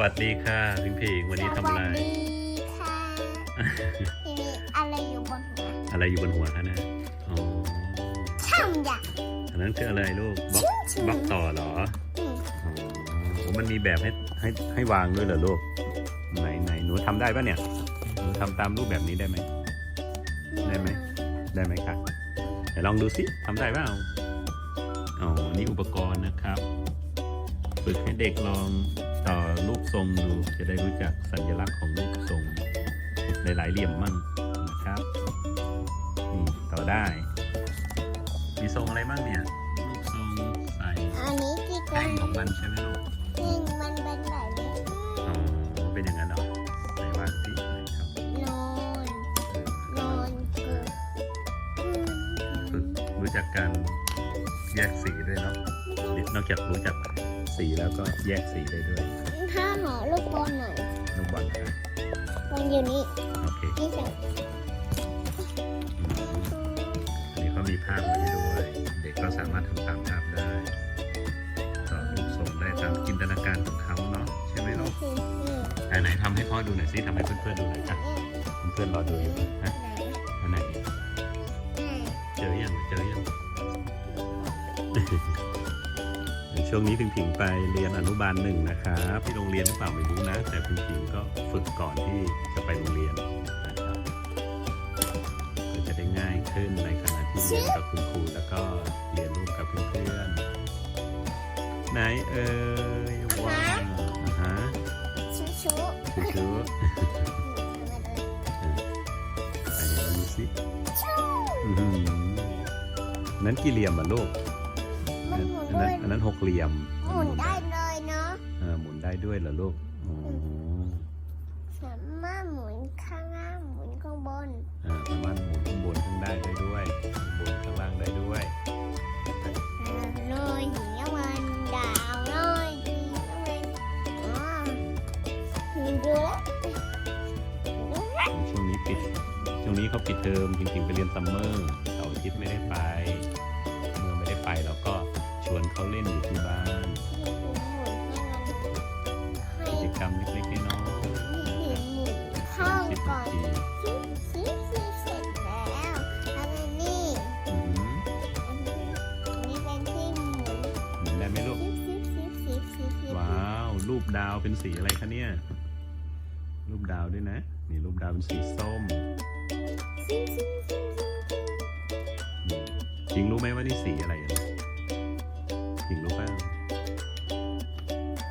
วัสดีค่ะพิงพิงวันนี้ทำอะไร สวัสดีค่ะทีนี้อะไรอยู่บนหัว อะไรอยู่บนหัวคะนะอ๋อช่างอยากอันนั้นคืออะไรลูกบล็อกชื่อบล็อกต่อเหรออืมอ๋อโอ้มันมีแบบให้ให้ให้วางด้วยเหรอลูก ไหนไหนหนูทำได้ปะเนี่ย หนูทำตามรูปแบบนี้ได้ไหม ได้ไหม ได้ไหมคะเดี๋ยวลองดูสิทำได้เปล่าอ๋อ นี่อุปกรณ์นะครับ ฝึกให้เด็กลอง ต่อรูปทรงดูจะได้รู้จักสัญลักษณ์ของรูปทรงหลายๆเหลี่ยมมั่งนะครับนี่ต่อได้ มีทรงอะไรบ้างเนี่ยรูปทรงใส่อันนี้ที่เป็แป้งนของมันใช่ไหมลูกซึ่งมันเป็นแบบนี้อ๋อเป็นอย่างนั้นเหรอไหนวาดสิไหนครับนอนนอนเกิดอืม ฝึกรู้จักการแยกสีด้วยเนาะนอกจากรู้จัก สีแล้วก็แยกสีได้ด้วยถ้าหอลูกบอลหน่อยลูกบอลครับบอลอยู่นี่โอเคที่สุดอืมอันนี้เขามีภาพมาให้ด้วย เด็กก็สามารถทำตามภาพได้ต่อรูปทรงได้ตามจินตนาการของเขาเนาะใช่ไหมลูกคือคือไหนไหนทำให้พ่อดูหน่อยสิทำให้เพื่อนๆดูหน่อยจ้ะเพื่อนๆรอดูอยู่ ช่วงนี้พิงพิงไปเรียนอนุบาลหนึ่งนะครับที่โรงเรียนหรือเปล่าไม่รู้นะ แต่พิงพิงก็ฝึกก่อนที่จะไปโรงเรียนนะครับก็จะได้ง่ายขึ้นในขณะที่เรียนกับคุณครูแล้วก็เรียนร่วมกับเพื่อนๆไหนเอ่ยว้าวอ่าฮะชูชูชูชูอันนี้เราดูสิอื้อหือนั้นกี่เหลี่ยมอะลูกมันหมุน อันด้นั้วนยอันนั้นหกเหลี่ยมหมุนได้เลยเนาะเออหมุนได้ด้วยเหรอลูกอ๋อสามารถหมุนข้างล่างหมุนข้างบนอ่าสามารถหมุนข้างบนข้างได้ได้ด้วยข้างบนข้างล่างได้ด้วยเลยสีน้ำมันดาวเลยสีน้ำมันอ๋อดูแล้วดูแล้วช่วงนี้ปิด ช่วงนี้เขาปิดเทอมจริงๆไปเรียนซัมเมอร์เสาร์อาทิตย์ไม่ได้ เขาเล่นอยู่ที่บ้านให้กิจกรรมเล็กๆน้อยเห็นหมุนๆข้าสิบก่อนทีนซิซิซิเสร็จแล้วแล้วก็นี่อือหืออันนี้เป็นที่หมุนหมุนได้ไหมลูกซิซิซิซิซิซิว้าว รูปดาวเป็นสีอะไรคะเนี่ย รูปดาวด้วยนะ นี่รูปดาวเป็นสีส้มซิซิซิอืมจริงรู้ไหมว่านี่สีอะไรอะ ถึงหรือเปล่า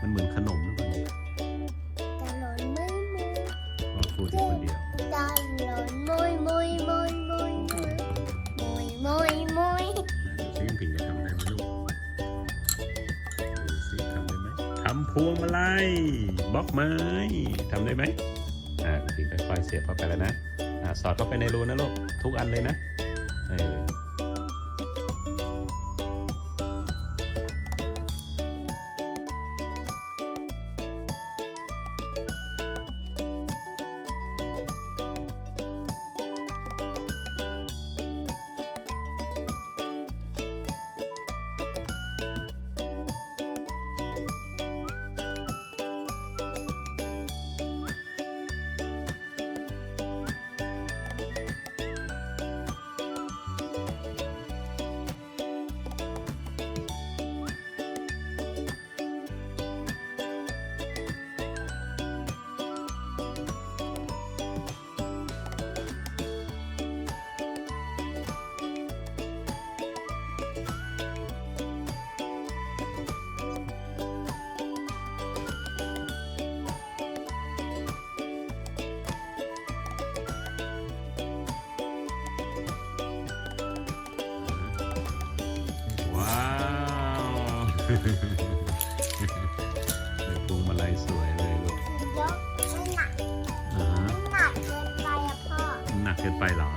มันเหมือนขนมหรือเปล่าเนี่ะหล่นไม่มุยรอฟูที่คนเดียว จะหล่นมุยมุยมุยมุยมุยมุยมุยดูซิน้ำผิงจะทำได้ไหมลูกดูซิทำได้ไหมทำพวงมาลัยบล็อกไม้ทำได้ไหมอ่าน้ำผิงค่อยๆเสียบเข้าไปแล้วนะอ่าสอดเข้าไปในรูนะลูกทุกอันเลยนะเออ เดี๋ยวพวงมาลัยสวยเลยลูกยกมันหนักอ่าฮะมัหนักเกินไปอะพ่อ หนักเกินไปเหรอ